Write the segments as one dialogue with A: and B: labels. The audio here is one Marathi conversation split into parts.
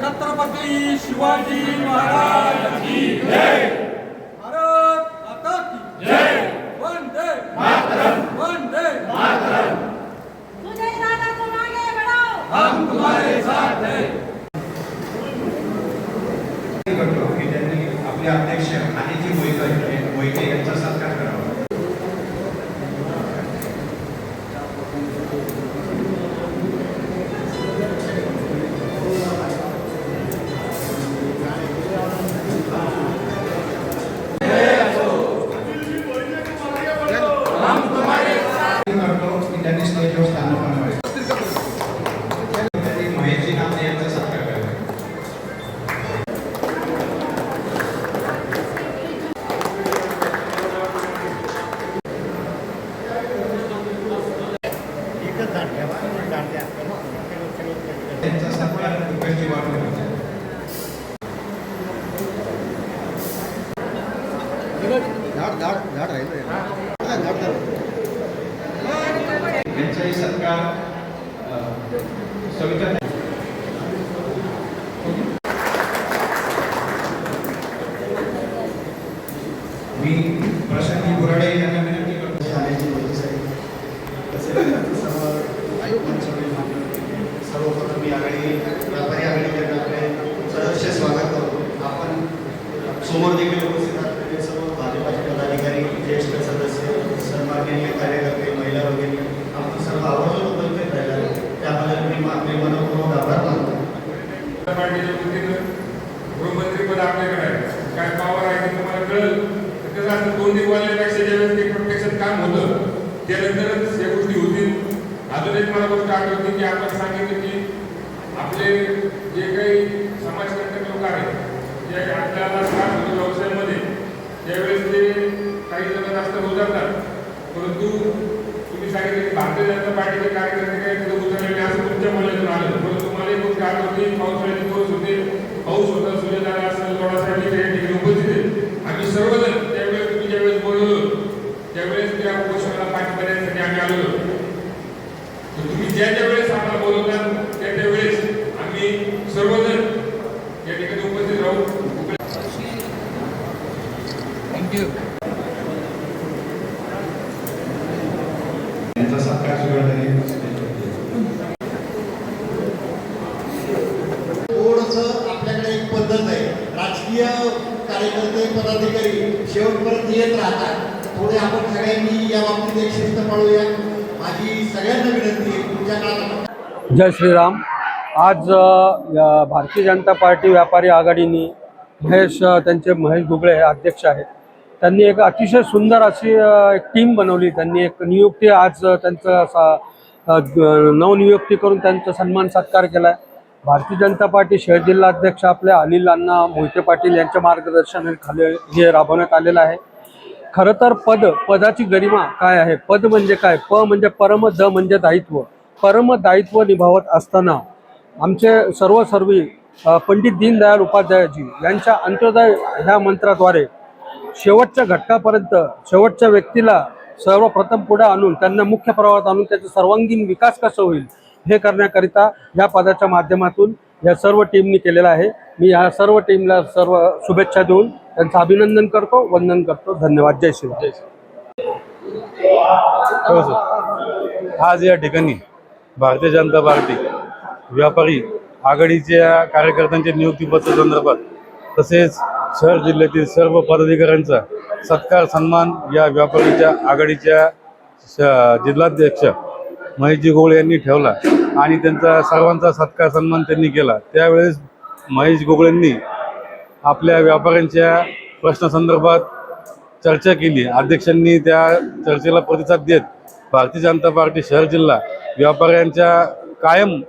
A: छत्रपती शिवाजी महाराज की जय। भारत आता की जय। वंदे मातरम। वंदे
B: मातरम। मुझे दादा तुम आगे बढ़ाओ।
A: हम तुम्हारे साथ हैं।
C: आपले अध्यक्ष नानाजी मोहिते मोहिते यांचा सत्कार त्यांचा सगळ्या रिक्वेस्टची वाट बघायची. यांचाही सत्कार अ, सविता मी प्रशांत बुराडे यांना विनंती करतो
D: शाळेची माहिती आहे तसेच सर्व आयुक्तांचे सर्वप्रथम मी आघाडी व्यापारी आघाडीचे आपले सदस्य स्वागत करतो आपण समोर देखील उपस्थित असलेले सर्व भाजपाचे पदाधिकारी ज्येष्ठ सदस्य सन्माननीय कार्यकर्ते महिला वगैरे आपण सर्व आवर्जून उपस्थित राहिला त्याबद्दल मी आपले मनपूर्वक आभार मानतो
E: पार्टीच्या वतीनं गृहमंत्रीपद आपल्याकडे आहे काय पावर आहे ते तुम्हाला कळलं तर ज्यावेळेस ते प्रत्यक्षात काम होतं त्यानंतरच या गोष्टी होतील. अजून एक मला गोष्ट आठवते की आपण सांगितलं की आपले जे काही समाजकंटक लोक आहेत जे आपल्याला त्रास होतो व्यवसायामध्ये त्यावेळेस ते काही जण जास्त उतरतात. परंतु तुम्ही सांगितलं की भारतीय जनता पार्टीचे कार्यकर्ते काही उतरलेले असं तुमच्या बोलण्यातून आलं. परंतु मला एक गोष्ट आठवते पावसाळ्याची पाऊस होते. पाऊस होता सूर्यदारा असेल थोडासा ठीक आहे ठिकाणी उपस्थित आहे आम्ही सर्वजण त्यावेळेस तुम्ही ज्यावेळेस बोलवलं त्यावेळेस त्या उपोषणाला पाठिंबा देण्यासाठी आम्ही आलेलो तर तुम्ही ज्या ज्या वेळेस आम्हाला बोलवतात त्या त्या वेळेस आम्ही सर्वजण या ठिकाणी उपस्थित राहू
C: यांचा सत्कार सुरू झाले
D: थोडंसं आपल्याकडे एक पद्धत आहे राजकीय कार्यकर्ते पदाधिकारी शेवटपर्यंत येत राहतात. थोडे आपण सगळ्यांनी या बाबतीत एक शिस्त पाळूया. माझी सगळ्यांना विनंती तुमच्या काळात
F: जय श्रीराम. आज भारतीय जनता पार्टी व्यापारी आघाडीने महेश त्यांचे महेश गुगळे हे अध्यक्ष आहेत. त्यांनी एक अतिशय सुंदर अशी एक टीम बनवली. त्यांनी एक नियुक्ती आज त्यांचं असा नवनियुक्ती करून त्यांचा सन्मान सत्कार केला आहे भारतीय जनता पार्टी शहर जिल्हा अध्यक्ष आपल्या अनिल अण्णा मोहिते पाटील यांच्या मार्गदर्शनाखाली हे राबवण्यात आलेलं आहे. खरं तर पद पदाची गरिमा काय आहे? पद म्हणजे काय? प म्हणजे परम द म्हणजे दायित्व. परम दायित्व निभावत असताना आमचे सर्व सर्वी पंडित दीनदयाल उपाध्यायजी यांच्या अंत्योदय ह्या मंत्राद्वारे शेवटच्या घटकापर्यंत शेवटच्या व्यक्तीला सर्वप्रथम पुढे आणून त्यांना मुख्य प्रवाहात आणून त्याचा सर्वांगीण विकास कसा होईल? हे करण्याकरिता या पदाच्या माध्यमातून या सर्व टीमनी केलेलं आहे. मी या सर्व टीमला सर्व शुभेच्छा देऊन त्यांचं अभिनंदन करतो वंदन करतो. धन्यवाद. जय श्री जय श्री
G: हो आज या ठिकाणी भारतीय जनता पार्टी व्यापारी आघाडीच्या कार्यकर्त्यांच्या नियुक्तीपत्र संदर्भात तसेच शहर जिल्ह्यातील सर्व पदाधिकाऱ्यांचा सत्कार सन्मान या व्यापारीच्या आघाडीच्या जिल्हाध्यक्ष महेशजी गोळे यांनी ठेवला आणि त्यांचा सर्वांचा सत्कार सन्मान त्यांनी केला. त्यावेळेस महेश गोगळेंनी आपल्या व्यापाऱ्यांच्या प्रश्नासंदर्भात चर्चा केली. अध्यक्षांनी त्या चर्चेला प्रतिसाद देत भारतीय जनता पार्टी शहर जिल्हा व्यापाऱ्यांच्या कायम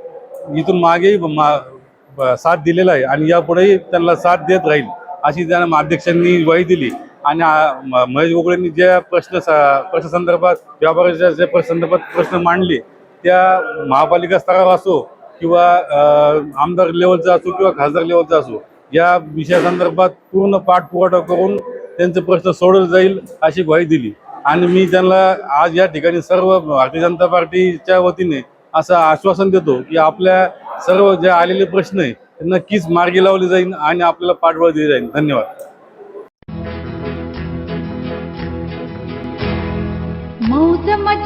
G: इथून मागेही मा साथ दिलेला आहे आणि यापुढेही त्यांना साथ देत राहील अशी त्यांना अध्यक्षांनी ग्वाही दिली. आणि म- महेश गोगळेंनी ज्या प्रश्न स- प्रश्नासंदर्भात व्यापाऱ्याच्या ज्या प्रश्न- संदर्भात प्रश्न मांडले त्या महापालिका स्तरावर असो किंवा आमदार लेवलचा असो किंवा खासदार लेवलचा असो या विषयासंदर्भात पूर्ण पाठपुरावा करून त्यांचे प्रश्न सोडवले जाईल अशी ग्वाही दिली. आणि मी त्यांना आज या ठिकाणी सर्व भारतीय जनता पार्टीच्या वतीने असं आश्वासन देतो की आपल्या सर्व जे आलेले प्रश्न आहे त्यांना नक्कीच मार्गी लावली जाईल आणि आपल्याला पाठबळ दिली जाईल धन्यवाद.